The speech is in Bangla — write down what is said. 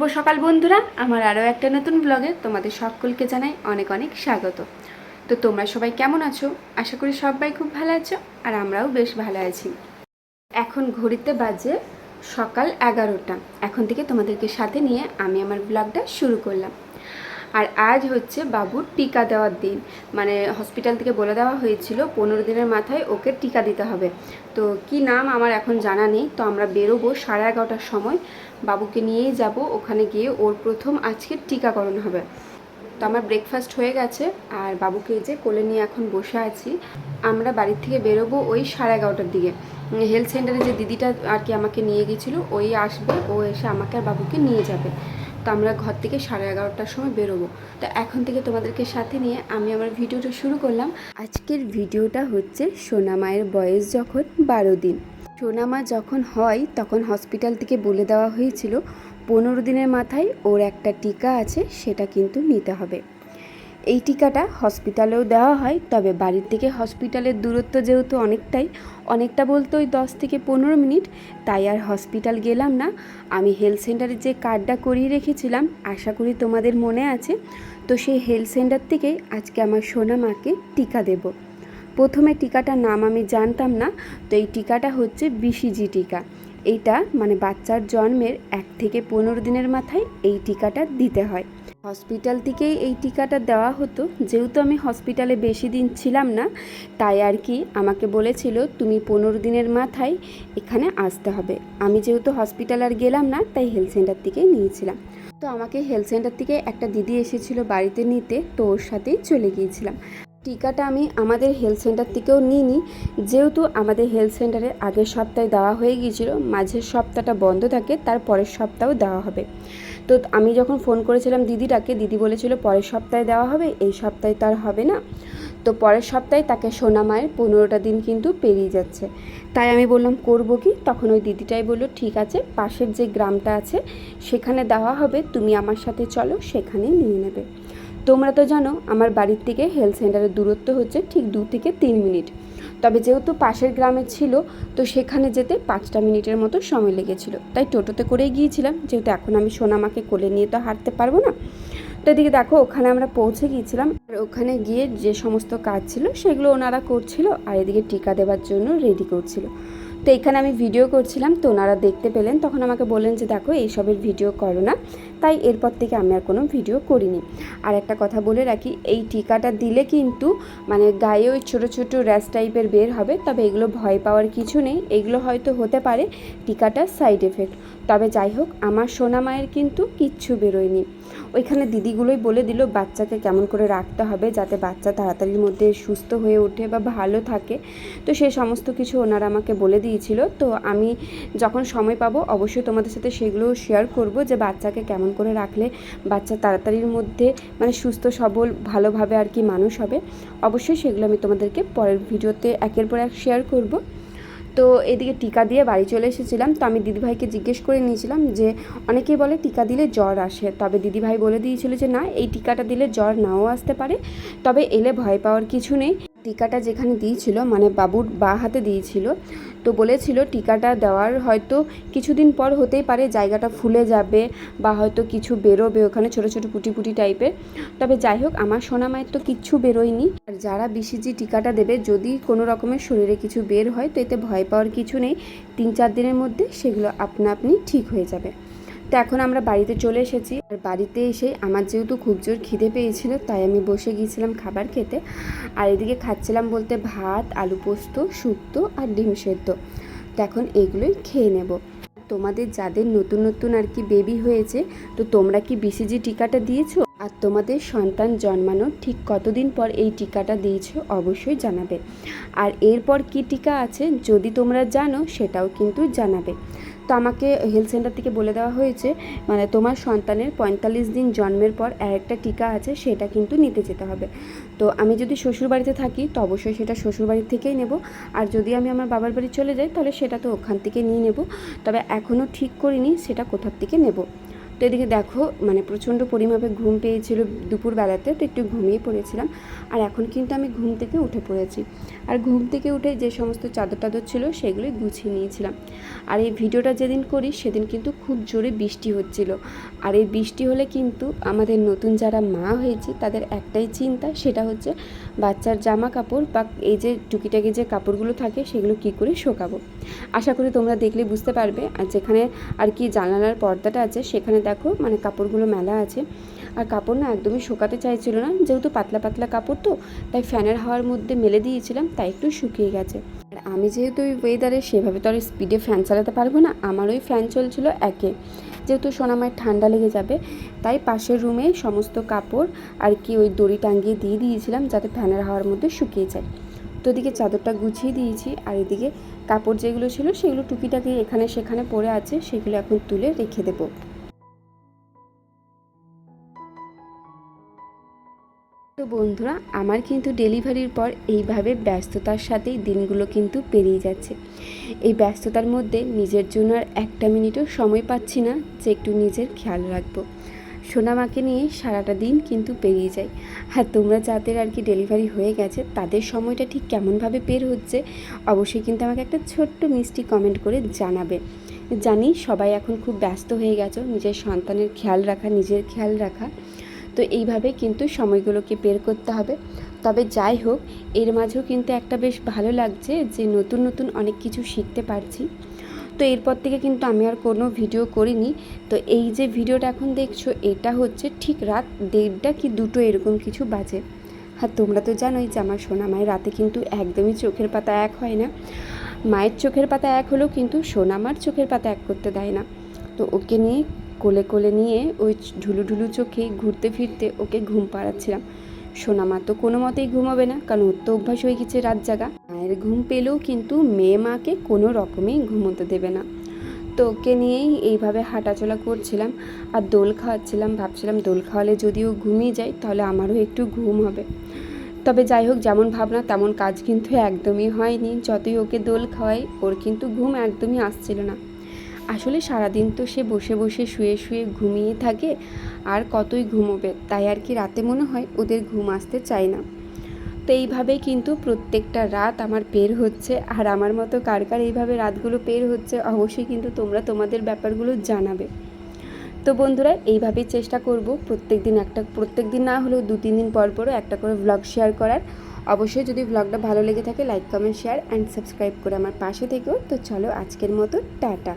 শুভ সকাল বন্ধুরা। আমার আরও একটা নতুন ব্লগে তোমাদের সকলকে জানাই অনেক অনেক স্বাগত। তো তোমরা সবাই কেমন আছো? আশা করি সবাই খুব ভালো আছো আর আমরাও বেশ ভালো আছি। এখন ঘড়িতে বাজে সকাল এগারোটা। এখন থেকে তোমাদেরকে সাথে নিয়ে আমি আমার ব্লগটা শুরু করলাম। আর আজ হচ্ছে বাবুর টিকা দেওয়ার দিন। মানে হসপিটাল থেকে বলে দেওয়া হয়েছিল পনেরো দিনের মাথায় ওকে টিকা দিতে হবে। তো কি নাম আমার এখন জানা নেই। তো আমরা বেরোবো সাড়ে এগারোটার সময়। বাবুকে নিয়েই যাব, ওখানে গিয়ে ওর প্রথম আজকে টিকাকরণ হবে। তো আমার ব্রেকফাস্ট হয়ে গেছে, আর বাবুকে যে কোলে নিয়ে এখন বসে আছি, আমরা বাড়ির থেকে বেরোবো ওই সাড়ে এগারোটার দিকে। হেলথ সেন্টারে যে দিদিটা আর কি আমাকে নিয়ে গেছিল, ওই আসবে, ও এসে আমাকে আর বাবুকে নিয়ে যাবে। তো আমরা ঘর থেকে সাড়ে এগারোটার সময় বেরোবো। তো এখন থেকে তোমাদেরকে সাথে নিয়ে আমি আমার ভিডিওটা শুরু করলাম। আজকের ভিডিওটা হচ্ছে সোনা মায়ের বয়স যখন বারো দিন। সোনামা যখন হয়, তখন হসপিটাল থেকে বলে দেওয়া হয়েছিল, পনেরো দিনের মাথায় ওর একটা টিকা আছে, সেটা কিন্তু নিতে হবে। এই টিকাটা হসপিটালেও দেওয়া হয়, তবে বাড়ির থেকে হসপিটালের দূরত্ব যেহেতু অনেকটাই, অনেকটা বলতে ওই দশ থেকে পনেরো মিনিট, তাই আর হসপিটাল গেলাম না। আমি হেলথ সেন্টারে যে কার্ডটা করিয়ে রেখেছিলাম, আশা করি তোমাদের মনে আছে, তো সেই হেলথ সেন্টার থেকেই আজকে আমার সোনা মাকে টিকা দেব। প্রথমে টিকাটার নাম আমি জানতাম না, তো এই টিকাটা হচ্ছে বিসিজি টিকা। এইটা মানে বাচ্চার জন্মের এক থেকে পনেরো দিনের মাথায় এই টিকাটা দিতে হয়। হসপিটাল থেকেই এই টিকাটা দেওয়া হতো। যেহেতু আমি হসপিটালে বেশি দিন ছিলাম না, তাই আর কি আমাকে বলেছিল, তুমি পনেরো দিনের মাথায় এখানে আসতে হবে। আমি যেহেতু হসপিটাল আর গেলাম না, তাই হেলথ সেন্টার থেকেই নিয়েছিলাম। তো আমাকে হেলথ সেন্টার থেকে একটা দিদি এসেছিল বাড়িতে নিতে, তো ওর সাথেই চলে গিয়েছিলাম। টিকাটা আমি আমাদের হেলথ সেন্টার থেকেও নিই নিইনি। যেহেতু আমাদের হেলথ সেন্টারে আগের সপ্তাহে দেওয়া হয়ে গিয়েছিল, মাঝের সপ্তাহটা বন্ধ থাকে, তার পরের সপ্তাহেও দেওয়া হবে। তো আমি যখন ফোন করেছিলাম দিদিটাকে, দিদি বলেছিল পরের সপ্তাহে দেওয়া হবে, এই সপ্তাহে তার হবে না। তো পরের সপ্তাহে তাকে সোনা মায়ের পনেরোটা দিন কিন্তু পেরিয়ে যাচ্ছে। তাই আমি বললাম, করব কি? তখন ওই দিদিটাই বলল, ঠিক আছে, পাশের যে গ্রামটা আছে, সেখানে দেওয়া হবে, তুমি আমার সাথে চলো সেখানে নিয়ে নেবে। তোমরা তো জানো, আমার বাড়ির থেকে হেলথ সেন্টারের দূরত্ব হচ্ছে ঠিক দু থেকে তিন মিনিট। তবে যেহেতু পাশের গ্রামে ছিল, তো সেখানে যেতে পাঁচটা মিনিটের মতো সময় লেগেছিল। তাই টোটোতে করেই গিয়েছিলাম, যেহেতু এখন আমি সোনামাকে কোলে নিয়ে তো হাঁটতে পারব না। তো এদিকে দেখো, ওখানে আমরা পৌঁছে গিয়েছিলাম আর ওখানে গিয়ে যে সমস্ত কাজ ছিল সেগুলো ওনারা করছিল আর এদিকে টিকা দেওয়ার জন্য রেডি করছিল। তো এখানে আমি ভিডিও করছিলাম, তো ওনারা দেখতে পেলেন, তখন আমাকে বললেন যে, দেখো এইসবের ভিডিও করো না। তাই এরপর থেকে আমি আর কোনো ভিডিও করিনি। আর একটা কথা বলে রাখি, এই টিকাটা দিলে কিন্তু মানে গায়ে ওই ছোটো ছোটো র্যাশ টাইপের বের হবে, তবে এগুলো ভয় পাওয়ার কিছু নেই। এগুলো হয়তো হতে পারে টিকাটার সাইড এফেক্ট তবে যাই হোক, আমার সোনা মায়ের কিন্তু কিচ্ছু বেরোয়নি। ওইখানে দিদিগুলোই বলে দিল, বাচ্চাকে কেমন করে রাখতে হবে যাতে বাচ্চা তাড়াতাড়ির মধ্যে সুস্থ হয়ে ওঠে বা ভালো থাকে। তো সে সমস্ত কিছু ওনারা আমাকে বলে দিয়েছিল। তো আমি যখন সময় পাবো অবশ্যই তোমাদের সাথে সেগুলো শেয়ার করব যে বাচ্চাকে কেমন করে রাখলে বাচ্চা তাড়াতাড়ির মধ্যে মানে সুস্থ, সবল, ভালোভাবে আর কি মানুষ হবে। অবশ্যই সেগুলো আমি তোমাদেরকে পরের ভিডিওতে একের পর এক শেয়ার করব। তো এদিকে টিকা দিয়ে বাড়ি চলে এসেছিলাম। তো আমি দিদিভাইকে জিজ্ঞেস করে নিয়েছিলাম যে, অনেকেই বলে টিকা দিলে জ্বর আসে। তবে দিদিভাই বলে দিয়েছিল যে, না, এই টিকাটা দিলে জ্বর নাও আসতে পারে। তবে এলে ভয় পাওয়ার কিছু নেই। টিকাটা যেখানে দিয়েছিল মানে বাবুর বা হাতে দিয়েছিল তো বলেছিল, টিকাটা দেওয়ার হয়তো কিছুদিন পর হতেই পারে জায়গাটা ফুলে যাবে বা হয়তো কিছু বেরোবে ওখানে ছোট ছোট পুটি পুটি টাইপের। তবে যাই হোক, আমার সোনা মায়ের তো কিচ্ছু বেরোয়নি। আর যারা বিসিজি টিকাটা দেবে, যদি কোনো রকমের শরীরে কিছু বের হয়, তো এতে ভয় পাওয়ার কিছু নেই। তিন চার দিনের মধ্যে সেগুলো আপনা আপনি ঠিক হয়ে যাবে। তো এখন আমরা বাড়িতে চলে এসেছি। আর বাড়িতে এসে আমার যেহেতু খুব জোর খিদে পেয়েছিল, তাই আমি বসে গিয়েছিলাম খাবার খেতে। আর এদিকে খাচ্ছিলাম বলতে ভাত, আলু পোস্ত, শুক্তো আর ডিম সেদ্ধ। তো এখন এগুলোই খেয়ে নেব। তোমাদের যাদের নতুন নতুন আর কি বেবি হয়েছে, তো তোমরা কি বিসিজি টিকাটা দিয়েছ? তোমাদের সন্তান জন্মানোর ঠিক কতদিন পর এই টিকাটা দিয়েছ অবশ্যই জানাবে। আর এরপর কি টিকা আছে যদি তোমরা জানো সেটাও কিন্তু জানাবে। তো আমাকে হেলথ সেন্টার থেকে বলে দেওয়া হয়েছে মানে তোমার সন্তানের পঁয়তাল্লিশ দিন জন্মের পর আরেকটা টিকা আছে সেটা কিন্তু নিতে যেতে হবে। তো আমি যদি শ্বশুরবাড়িতে থাকি তো অবশ্যই সেটা শ্বশুর বাড়ি থেকেই নেব। আর যদি আমি আমার বাবার বাড়ি চলে যাই তাহলে সেটা তো ওখান থেকে নিয়ে নেব। তবে এখনও ঠিক করিনি, সেটা কোথার থেকে নেব? তো এদিকে দেখো মানে প্রচণ্ড পরিমাপে ঘুম পেয়েছিল দুপুরবেলাতে, তো একটু ঘুমিয়ে পড়েছিলাম। আর এখন কিন্তু আমি ঘুম থেকে উঠে পড়েছি। আর ঘুম থেকে উঠে যে সমস্ত চাদর টাদর ছিল সেগুলোই গুছিয়ে নিয়েছিলাম। আর এই ভিডিওটা যেদিন করি, সেদিন কিন্তু খুব জোরে বৃষ্টি হচ্ছিল। আর এই বৃষ্টি হলে কিন্তু আমাদের নতুন যারা মা হয়েছে, তাদের একটাই চিন্তা, সেটা হচ্ছে বাচ্চার জামা কাপড় বা এই যে টুকিটাকি যে কাপড়গুলো থাকে, সেগুলো কি করে শোকাবো? আশা করি তোমরা দেখলে বুঝতে পারবে। আর যেখানে আর কি জানালার পর্দাটা আছে, সেখানে দেখো মানে কাপড়গুলো মেলা আছে। আর কাপড় না একদমই শোকাতে চাইছিল না, যেহেতু পাতলা পাতলা কাপড় তো, তাই ফ্যানের হাওয়ার মধ্যে মেলে দিয়েছিলাম, তাই একটু শুকিয়ে গেছে। আর আমি যেহেতু ওই ওয়েদারে সেভাবে তো আর স্পিডে ফ্যান চালাতে পারব না, আমার ওই ফ্যান চলছিল একে। যেহেতু সোনামায় ঠান্ডা লেগে যাবে, তাই পাশের রুমে সমস্ত কাপড় আর কি ওই দড়ি টাঙ্গিয়ে দিয়ে দিয়েছিলাম, যাতে ফ্যানের হাওয়ার মধ্যে শুকিয়ে যায়। তো এদিকে চাদরটা গুছিয়ে দিয়েছি, আর এদিকে কাপড় যেগুলো ছিল, সেগুলো টুকিটাকি এখানে সেখানে পড়ে আছে, সেগুলো এখন তুলে রেখে দেবো। বন্ধুরা, আমার কিন্তু ডেলিভারির পর এইভাবে ব্যস্ততার সাথেই দিনগুলো কিন্তু পেরিয়ে যাচ্ছে। এই ব্যস্ততার মধ্যে নিজের জন্য আর একটা মিনিটও সময় পাচ্ছি না যে একটু নিজের খেয়াল রাখব। সোনামাকে নিয়ে সারাটা দিন কিন্তু পেরিয়ে যায়। আর তোমরা যাদের আর কি ডেলিভারি হয়ে গেছে, তাদের সময়টা ঠিক কেমনভাবে বের হচ্ছে, অবশ্যই কিন্তু আমাকে একটা ছোট্ট মিষ্টি কমেন্ট করে জানাবে। জানি সবাই এখন খুব ব্যস্ত হয়ে গেছো, নিজের সন্তানের খেয়াল রাখা, নিজের খেয়াল রাখা। তো এইভাবে কিন্তু সময়গুলোকে বের করতে হবে। তবে যাই হোক, এর মাঝেও কিন্তু একটা বেশ ভালো লাগছে যে নতুন নতুন অনেক কিছু শিখতে পারছি। তো এরপর থেকে কিন্তু আমি আর কোনো ভিডিও করিনি। তো এই যে ভিডিওটা এখন দেখছ, এটা হচ্ছে ঠিক রাত দেড়টা কি দুটো এরকম কিছু বাজে। আর তোমরা তো জানোই যে আমার সোনা মায়ের রাতে কিন্তু একদমই চোখের পাতা এক হয় না। মায়ের চোখের পাতা এক হলেও কিন্তু সোনামার চোখের পাতা এক করতে দেয় না। তো ওকে নিয়ে কোলে কোলে নিয়ে ওই ঢুলু ঢুলু চোখে ঘুরতে ফিরতে ওকে ঘুম পাড়াচ্ছিলাম। সোনামা তো কোনো মতেই ঘুমাবে না, কারণ ওর তো অভ্যাস হয়ে গেছে রাত জাগা। মায়ের ঘুম পেলেও কিন্তু মেয়ে মাকে কোনো রকমেই ঘুমোতে দেবে না। তো ওকে নিয়েই এইভাবে হাঁটাচলা করছিলাম আর দোল খাওয়াচ্ছিলাম, ভাবছিলাম দোল খাওয়ালে যদিও ঘুমিয়ে যায় তাহলে আমারও একটু ঘুম হবে। তবে যাই হোক, যেমন ভাবনা তেমন কাজ কিন্তু একদমই হয়নি। যতই ওকে দোল খাওয়াই, ওর কিন্তু ঘুম একদমই আসছিল না। আসলে সারাদিন তো সে বসে বসে শুয়ে শুয়ে ঘুমিয়ে থাকে, আর কতই ঘুমোবে, তাই আর কি রাতে মনে হয় ওদের ঘুম আসতে চায় না। তো এইভাবেই কিন্তু প্রত্যেকটা রাত আমার পের হচ্ছে, আর আমার মতো কার কার এইভাবে রাতগুলো পের হচ্ছে অবশ্যই কিন্তু তোমরা তোমাদের ব্যাপারগুলো জানাবে। তো বন্ধুরা, এইভাবেই চেষ্টা করব প্রত্যেক দিন একটা প্রত্যেক দিন না হলেও দু তিন দিন পর পরও একটা করে ব্লগ শেয়ার করার। অবশ্যই যদি ব্লগটা ভালো লেগে থাকে like comment share and subscribe করে আমার পাশে থেকেও। তো চলো আজকের মতো, টাটা।